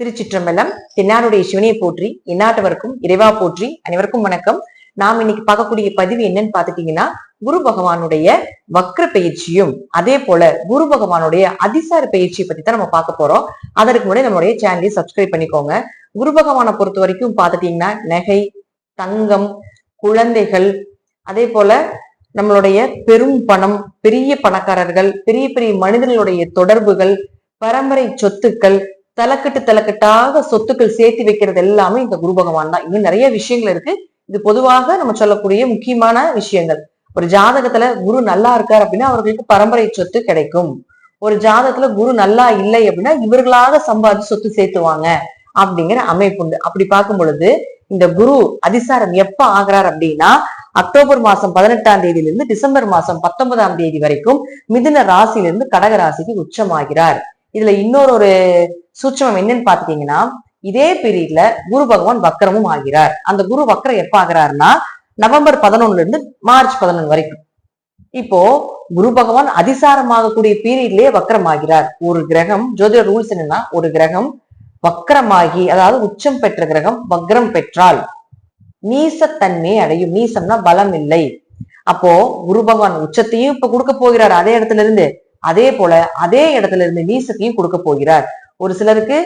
திருச்சிற்றம்பலம் தென்னாருடைய சிவனையை போற்றி எந்நாட்டவருக்கும் இறைவா போற்றி அனைவருக்கும் வணக்கம். நாம் இன்னைக்கு பார்க்கக்கூடிய பதிவு என்னன்னு பாத்துட்டீங்கன்னா குரு பகவானுடைய வக்ர பயிற்சியும் அதே போல குரு பகவானுடைய அதிசார பயிற்சியை பத்தி தான் நம்ம பார்க்க போறோம். அதற்கு முன்னாடி நம்மளுடைய சேனலை சப்ஸ்கிரைப் பண்ணிக்கோங்க. குரு பகவானை பொறுத்த வரைக்கும் பார்த்துட்டீங்கன்னா நகை தங்கம் குழந்தைகள் அதே போல நம்மளுடைய பெரும் பணம் பெரிய பணக்காரர்கள் பெரிய பெரிய மனிதர்களுடைய தொடர்புகள் பரம்பரை சொத்துக்கள் தலைக்கட்டு தலைக்கட்டாக சொத்துக்கள் சேர்த்து வைக்கிறது எல்லாமே இந்த குரு பகவான் தான். இன்னும் நிறைய விஷயங்கள் இருக்கு. இது பொதுவாக நம்ம சொல்லக்கூடிய முக்கியமான விஷயங்கள். ஒரு ஜாதகத்துல குரு நல்லா இருக்கார் அப்படின்னா அவர்களுக்கு பரம்பரை சொத்து கிடைக்கும். ஒரு ஜாதகத்துல குரு நல்லா இல்லை அப்படின்னா இவர்களாக சம்பாதிச்சு சொத்து சேர்த்துவாங்க அப்படிங்கிற அமைப்பு உண்டு. அப்படி பார்க்கும் பொழுது இந்த குரு அதிசாரம் எப்ப ஆகிறார் அப்படின்னா அக்டோபர் மாசம் பதினெட்டாம் தேதியிலிருந்து டிசம்பர் மாசம் பத்தொன்பதாம் தேதி வரைக்கும் மிதுன ராசியிலிருந்து கடக ராசிக்கு உச்சமாகிறார். இதுல இன்னொரு ஒரு சூட்சமம் என்னன்னு பாத்துட்டீங்கன்னா இதே பீரியட்ல குரு பகவான் வக்கரமும் ஆகிறார். அந்த குரு வக்கரம் எப்ப ஆகிறாருன்னா நவம்பர் பதினொன்னுல இருந்து மார்ச் பதினொன்று வரைக்கும். இப்போ குரு பகவான் அதிசாரமாகக்கூடிய பீரியட்லயே வக்கரமாகிறார் ஒரு கிரகம் ஜோதிட ரூல்ஸ் என்னன்னா ஒரு கிரகம் வக்கரமாகி அதாவது உச்சம் பெற்ற கிரகம் வக்ரம் பெற்றால் நீசத்தன்மையை அடையும். நீசம்னா பலம் இல்லை. அப்போ குரு பகவான் உச்சத்தையும் இப்ப கொடுக்க போகிறார் அதே இடத்துல இருந்து அதே போல அதே இடத்துல இருந்து நீசத்தையும் கொடுக்க போகிறார். ஒரு சிலருக்கு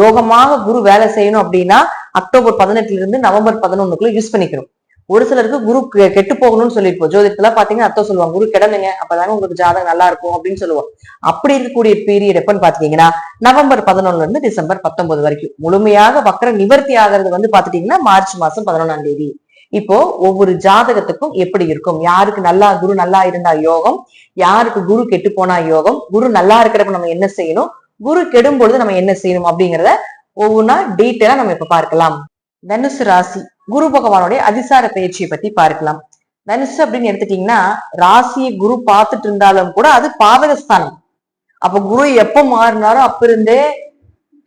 யோகமாக குரு வேலை செய்யணும் அப்படின்னா அக்டோபர் பதினெட்டுல இருந்து நவம்பர் பதினொன்னுக்குள்ள யூஸ் பண்ணிக்கணும். ஒரு சிலருக்கு குரு கெட்டு போகணும்னு சொல்லிருப்போம் ஜோதிடத்துல பாத்தீங்கன்னா அத்தம் சொல்லுவாங்க. குரு கிடனுங்க அப்பதாங்க உங்களுக்கு ஜாதகம் நல்லா இருக்கும் அப்படின்னு சொல்லுவோம். அப்படி இருக்கக்கூடிய பீரியட் எப்பன்னு பாத்தீங்கன்னா நவம்பர் பதினொன்னுல இருந்து டிசம்பர் பத்தொன்பது வரைக்கும். முழுமையாக வக்கர நிவர்த்தி ஆகிறது வந்து பாத்துட்டீங்கன்னா மார்ச் மாசம் பதினொன்னாம் தேதி. இப்போ ஒவ்வொரு ஜாதகத்துக்கும் எப்படி இருக்கும்? யாருக்கு நல்லா குரு நல்லா இருந்தா யோகம்? யாருக்கு குரு கெட்டு போனா யோகம்? குரு நல்லா இருக்கிறப்ப நம்ம என்ன செய்யணும்? குரு கெடும் பொழுது நம்ம என்ன செய்யணும் அப்படிங்கிறத ஒவ்வொன்றா டீட்டெயிலா நம்ம இப்ப பார்க்கலாம். தனுசு ராசி குரு பகவானுடைய அதிசார பயிற்சியை பத்தி பார்க்கலாம். தனுசு அப்படின்னு எடுத்துட்டீங்கன்னா ராசியை குரு பார்த்துட்டு இருந்தாலும் கூட அது பாவகஸ்தானம் அப்ப குரு எப்ப மாறினாரோ அப்ப இருந்தே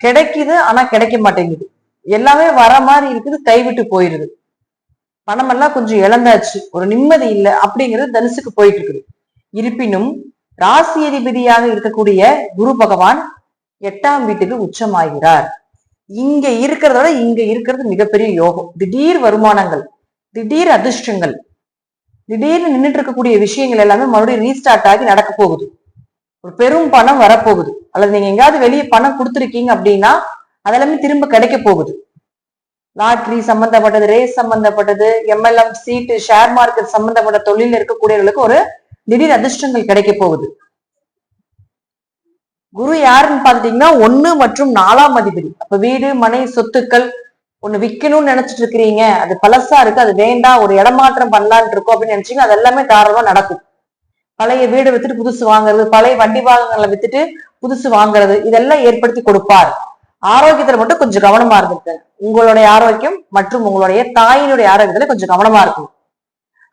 கிடைக்குது ஆனா கிடைக்க மாட்டேங்குது. எல்லாமே வர மாதிரி இருக்குது கைவிட்டு போயிருது. பணமெல்லாம் கொஞ்சம் இழந்தாச்சு ஒரு நிம்மதி இல்லை அப்படிங்கிறது தனுசுக்கு போயிட்டு இருக்குது. இருப்பினும் ராசி அதிபதியாக இருக்கக்கூடிய குரு பகவான் எட்டாம் வீட்டுக்கு உச்சமாகிறார். இங்க இருக்கிறத விட இங்க இருக்கிறது மிகப்பெரிய யோகம். திடீர் வருமானங்கள் திடீர் அதிர்ஷ்டங்கள் திடீர்னு நின்றுட்டு இருக்கக்கூடிய விஷயங்கள் எல்லாமே மறுபடியும் ரீஸ்டார்ட் ஆகி நடக்க போகுது. ஒரு பெரும் பணம் வரப்போகுது. அல்லது நீங்க எங்கேயாவது வெளியே பணம் கொடுத்துருக்கீங்க அப்படின்னா அதெல்லாமே திரும்ப கிடைக்க போகுது. லாட்ரி சம்பந்தப்பட்டது ரேஸ் சம்பந்தப்பட்டது எம்எல்எம் சீட்டு ஷேர் மார்க்கெட் சம்பந்தப்பட்ட தொழில் இருக்கக்கூடியவர்களுக்கு ஒரு திடீர் அதிர்ஷ்டங்கள் கிடைக்க போகுது. குரு யாருன்னு பாத்துட்டீங்கன்னா ஒன்று மற்றும் நாலாம் அதிபதி. அப்ப வீடு மனை சொத்துக்கள் ஒண்ணு விக்கணும்னு நினைச்சிட்டு இருக்கிறீங்க. அது பழசா இருக்கு. அது வேண்டாம். ஒரு இடமாற்றம் பண்ணலான் இருக்கோம் அப்படின்னு நினைச்சீங்க அது எல்லாமே தாராளமா நடக்கும். பழைய வீடு வித்துட்டு புதுசு வாங்குறது பழைய வண்டி வாகனங்களை வித்துட்டு புதுசு வாங்குறது இதெல்லாம் ஏற்படுத்தி கொடுப்பார். ஆரோக்கியத்துல மட்டும் கொஞ்சம் கவனமா இருந்துங்க உங்களுடைய ஆரோக்கியம் மற்றும் உங்களுடைய தாயினுடைய ஆரோக்கியத்துல கொஞ்சம் கவனமா இருக்கணும்.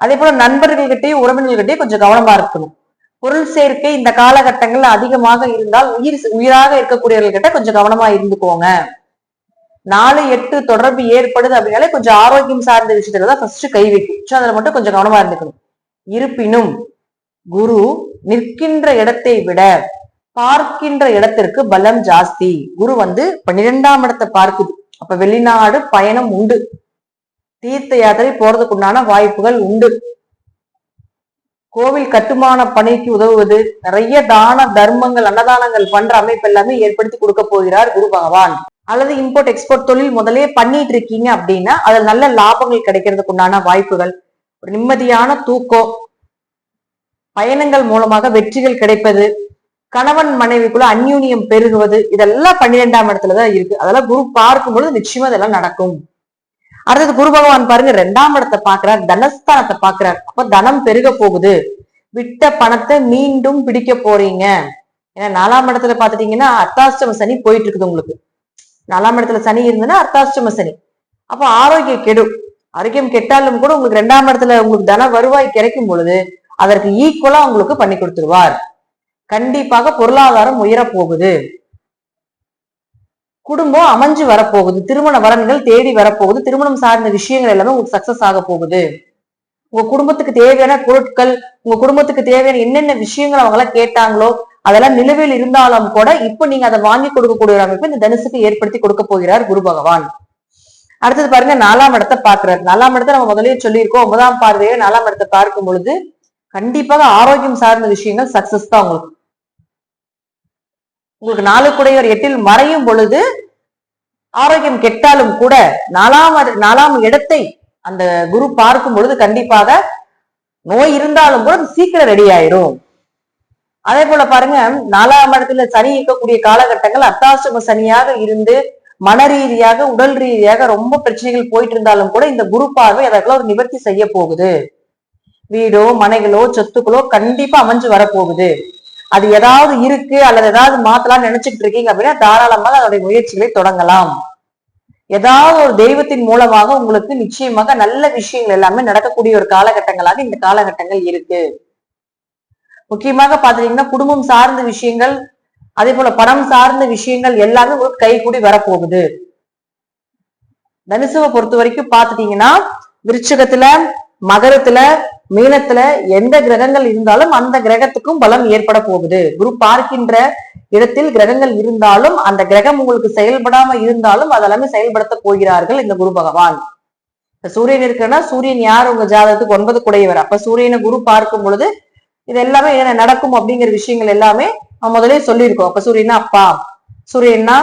அதே போல நண்பர்கள்கிட்டயும் உறவினர்கள்கிட்டயும் கொஞ்சம் கவனமா இருக்கணும். பொருள் சேர்க்கை இந்த காலகட்டங்கள்ல அதிகமாக இருந்தால் உயிர் உயிராக இருக்கக்கூடியவர்கள்கிட்ட கொஞ்சம் கவனமா இருந்துக்கோங்க. நாலு எட்டு தொடர்பு ஏற்படுது அப்படின்னாலே கொஞ்சம் ஆரோக்கியம் சார்ந்த விஷயத்துல தான் ஃபர்ஸ்ட் கை வைக்கும். So, அதுல மட்டும் கொஞ்சம் கவனமா இருந்துக்கணும். இருப்பினும் குரு நிற்கின்ற இடத்தை விட பார்க்கின்ற இடத்திற்கு பலம் ஜாஸ்தி. குரு வந்து பன்னிரெண்டாம் இடத்தை பார்க்குது. அப்ப வெளிநாடு பயணம் உண்டு. தீர்த்த யாத்திரை போறதுக்குண்டான வாய்ப்புகள் உண்டு. கோவில் கட்டுமான பணிக்கு உதவுவது நிறைய தான தர்மங்கள் அன்னதானங்கள் பண்ற அமைப்பு எல்லாமே ஏற்படுத்தி கொடுக்க போகிறார் குரு பகவான். அல்லது இம்போர்ட் எக்ஸ்போர்ட் தொழில் முதலே பண்ணிட்டு இருக்கீங்க அப்படின்னா அதில் நல்ல லாபங்கள் கிடைக்கிறதுக்கு உண்டான வாய்ப்புகள். ஒரு நிம்மதியான தூக்கம் பயணங்கள் மூலமாக வெற்றிகள் கிடைப்பது கணவன் மனைவிக்குள்ள அந்யூனியம் பெருகுவது இதெல்லாம் பன்னிரெண்டாம் இடத்துலதான் இருக்கு. அதெல்லாம் குரு பார்க்கும் பொழுது நிச்சயமா இதெல்லாம் நடக்கும். அடுத்தது குரு பகவான் பாருங்க ரெண்டாம் இடத்தை பாக்குறார் தனஸ்தானத்தை பாக்குறார் அப்ப தனம் பெருக போகுது. விட்ட பணத்தை மீண்டும் பிடிக்க போறீங்க. ஏன்னா நாலாம் இடத்துல பாத்துட்டீங்கன்னா அர்த்தாஷ்டம சனி போயிட்டு இருக்குது உங்களுக்கு. நாலாம் இடத்துல சனி இருந்ததுன்னா அர்த்தாஷ்டம சனி. அப்ப ஆரோக்கியம் கெடும். ஆரோக்கியம் கெட்டாலும் கூட உங்களுக்கு ரெண்டாம் இடத்துல உங்களுக்கு தன வருவாய் கிடைக்கும் பொழுது அதற்கு ஈக்குவலா உங்களுக்கு பண்ணி கொடுத்துருவார். கண்டிப்பாக பொருளாதாரம் உயரப் போகுது. குடும்பம் அமைஞ்சு வரப்போகுது. திருமண வரன்கள் தேடி வரப்போகுது. திருமணம் சார்ந்த விஷயங்கள் எல்லாமே உங்களுக்கு சக்சஸ் ஆக போகுது. உங்க குடும்பத்துக்கு தேவையான பொருட்கள் உங்க குடும்பத்துக்கு தேவையான என்னென்ன விஷயங்கள் அவங்க எல்லாம் கேட்டாங்களோ அதெல்லாம் நிலுவையில் இருந்தாலும் கூட இப்ப நீங்க அதை வாங்கி கொடுக்கக்கூடிய ஒரு அமைப்பு இந்த தனுசுக்கு ஏற்படுத்தி கொடுக்க போகிறார் குரு பகவான். அடுத்தது பாருங்க நாலாம் இடத்தை பாக்குறாரு நாலாம் இடத்தை நம்ம முதல்லயே சொல்லியிருக்கோம். ஒன்பதாம் பார்வையை நாலாம் இடத்தை பார்க்கும் பொழுது கண்டிப்பாக ஆரோக்கியம் சார்ந்த விஷயங்கள் சக்சஸ் தான் உங்களுக்கு. உங்களுக்கு நாளுக்குடையோர் எட்டில் மறையும் பொழுது ஆரோக்கியம் கெட்டாலும் கூட நாலாம் நாலாம் இடத்தை அந்த குரு பார்க்கும் பொழுது கண்டிப்பாக நோய் இருந்தாலும் கூட அது சீக்கிரம் ரெடி ஆயிரும். அதே போல பாருங்க நாலாம் இடத்துல சனி இருக்கக்கூடிய காலகட்டங்கள் அர்த்தாசிரம சனியாக இருந்து மன ரீதியாக உடல் ரீதியாக ரொம்ப பிரச்சனைகள் போயிட்டு இருந்தாலும் கூட இந்த குரு பார்வை அதற்குள்ள ஒரு நிவர்த்தி செய்ய போகுது. வீடோ மனைகளோ சொத்துக்களோ கண்டிப்பா அமைஞ்சு வரப்போகுது. அது ஏதாவது இருக்கு அல்லது ஏதாவது மாத்தலாம்னு நினைச்சிட்டு இருக்கீங்க அப்படின்னா தாராளமாக அதனுடைய முயற்சிகளை தொடங்கலாம். ஏதாவது ஒரு தெய்வத்தின் மூலமாக உங்களுக்கு நிச்சயமாக நல்ல விஷயங்கள் எல்லாமே நடக்கக்கூடிய ஒரு காலகட்டங்களாக இந்த காலகட்டங்கள் இருக்கு. முக்கியமாக பாத்தீங்கன்னா குடும்பம் சார்ந்த விஷயங்கள் அதே போல பணம் சார்ந்த விஷயங்கள் எல்லாமே உங்களுக்கு கைகூடி வரப்போகுது. தனுசுவை பொறுத்த வரைக்கும் பாத்துட்டீங்கன்னா விருச்சகத்துல மகரத்துல மீனத்துல எந்த கிரகங்கள் இருந்தாலும் அந்த கிரகத்துக்கும் பலம் ஏற்பட போகுது. குரு பார்க்கின்ற இடத்தில் கிரகங்கள் இருந்தாலும் அந்த கிரகம் உங்களுக்கு செயல்படாம இருந்தாலும் அதெல்லாமே செயல்படுத்த போகிறார்கள் இந்த குரு பகவான். சூரியன் இருக்குன்னா சூரியன் யார் உங்க ஜாதகத்துக்கு ஒன்பது குடையவர்? அப்ப சூரியனை குரு பார்க்கும் பொழுது இது எல்லாமே என்ன நடக்கும் அப்படிங்கிற விஷயங்கள் எல்லாமே முதலே சொல்லியிருக்கோம். அப்ப சூரியனா அப்பா சூரியன்னா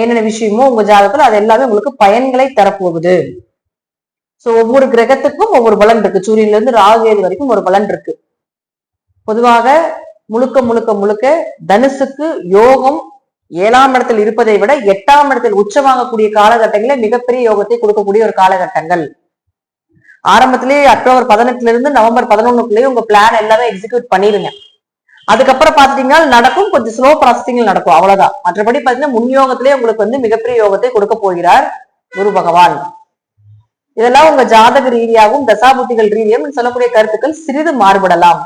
என்னென்ன விஷயமோ உங்க ஜாதகத்துல அது எல்லாமே உங்களுக்கு பயன்களை தரப்போகுது. சோ ஒவ்வொரு கிரகத்துக்கும் ஒவ்வொரு பலன் இருக்கு. சூரியன்ல இருந்து ராகுகேது வரைக்கும் ஒரு பலன் இருக்கு. பொதுவாக முழுக்க முழுக்க முழுக்க தனுசுக்கு யோகம் ஏழாம் இடத்தில் இருப்பதை விட எட்டாம் இடத்தில் உச்சமாகக்கூடிய காலகட்டங்களே மிகப்பெரிய யோகத்தை கொடுக்கக்கூடிய ஒரு காலகட்டங்கள். ஆரம்பத்திலேயே அக்டோபர் பதினெட்டுல இருந்து நவம்பர் பதினொன்னுக்குள்ளேயே உங்க பிளான் எல்லாமே எக்ஸிக்யூட் பண்ணிருங்க அதுக்கப்புறம் பாத்துட்டீங்கன்னா நடக்கும் கொஞ்சம் ஸ்லோ ப்ராசஸிங் நடக்கும். அவ்வளவுதான். மற்றபடி பாத்தீங்கன்னா முன்யோகத்திலேயே உங்களுக்கு வந்து மிகப்பெரிய யோகத்தை கொடுக்க போகிறார் குரு பகவான். இதெல்லாம் உங்க ஜாதக ரீதியாகவும் தசாபுத்திகள் ரீதியாகவும் சொல்லக்கூடிய கருத்துக்கள் சிறிது மாறுபடலாம்.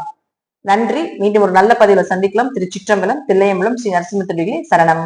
நன்றி. மீண்டும் ஒரு நல்ல பதிவில் சந்திக்கலாம். திருச்சிற்றம்பலம் தில்லையம்பலம் ஸ்ரீ நரசிம்ம சரணம்.